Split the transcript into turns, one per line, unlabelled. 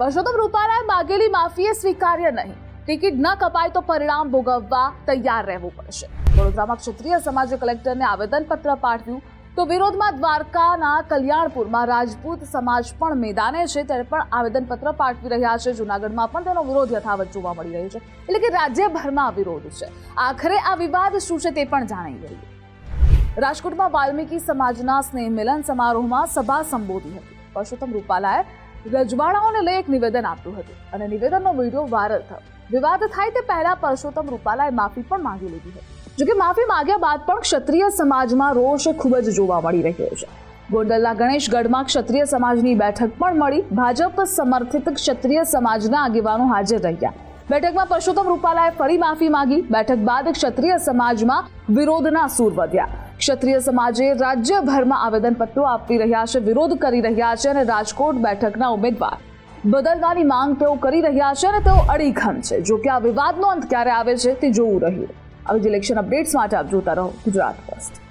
પરસોત્તમ રૂપાલાએ માગેલી માફી એ સ્વીકાર્ય નહીં. ટિકિટ ન કપાય તો પરિણામ ભોગવવા તૈયાર રહેવું પડશે. વડોદરામાં ક્ષત્રિય સમાજે કલેક્ટરને આવેદનપત્ર પાઠવ્યું. તો વિરોધમાં દ્વારકાના કલ્યાણપુરમાં રાજપૂત સમાજ પણ મેદાને છે ત્યારે પણ આવેદનપત્ર પાઠવી રહ્યા છે. જૂનાગઢમાં પણ તેનો વિરોધ યથાવત જોવા મળી રહ્યો છે. એટલે કે રાજ્યભરમાં વિરોધ છે. આખરે આ વિવાદ શું છે તે પણ જાણી લઈએ. રાજકોટમાં વાલ્મીકી સમાજના સ્નેહ મિલન સમારોહમાં સભા સંબોધી હતી. પરસોત્તમ રૂપાલાએ રજવાડાઓને લઈ એક નિવેદન આપ્યું હતું અને નિવેદનનો વીડિયો વાયરલ થયો. વિવાદ થાય તે પહેલા પરસોત્તમ રૂપાલાએ માફી પણ માંગી લીધી હતી. જોકે માફી માંગ્યા બાદ પણ ક્ષત્રિય સમાજમાં રોષ ખૂબ જ જોવા મળી રહ્યો છે. ગોંડલના ગણેશગઢમાં ક્ષત્રિય સમાજની બેઠક પણ મળી. ભાજપ સમર્થિત ક્ષત્રિય સમાજના આગેવાનો હાજર રહ્યા. બેઠકમાં પરસોત્તમ રૂપાલાએ ફરી માફી માંગી. બેઠક બાદ ક્ષત્રિય સમાજમાં વિરોધના સૂર વધ્યા. ક્ષત્રિય સમાજે રાજ્યભરમાં આવેદનપત્રો આપી રહ્યા છે, વિરોધ કરી રહ્યા છે અને રાજકોટ બેઠકના ઉમેદવાર. બદલવાની માંગ તેઓ કરી રહ્યા છે અને તેઓ અડીખમ છે. જો કે આ વિવાદનો અંત ક્યારે આવે છે તે જોવું રહ્યું. આવી જ ઇલેક્શન અપડેટ્સ માટે આપ જોતા રહો ગુજરાત ફર્સ્ટ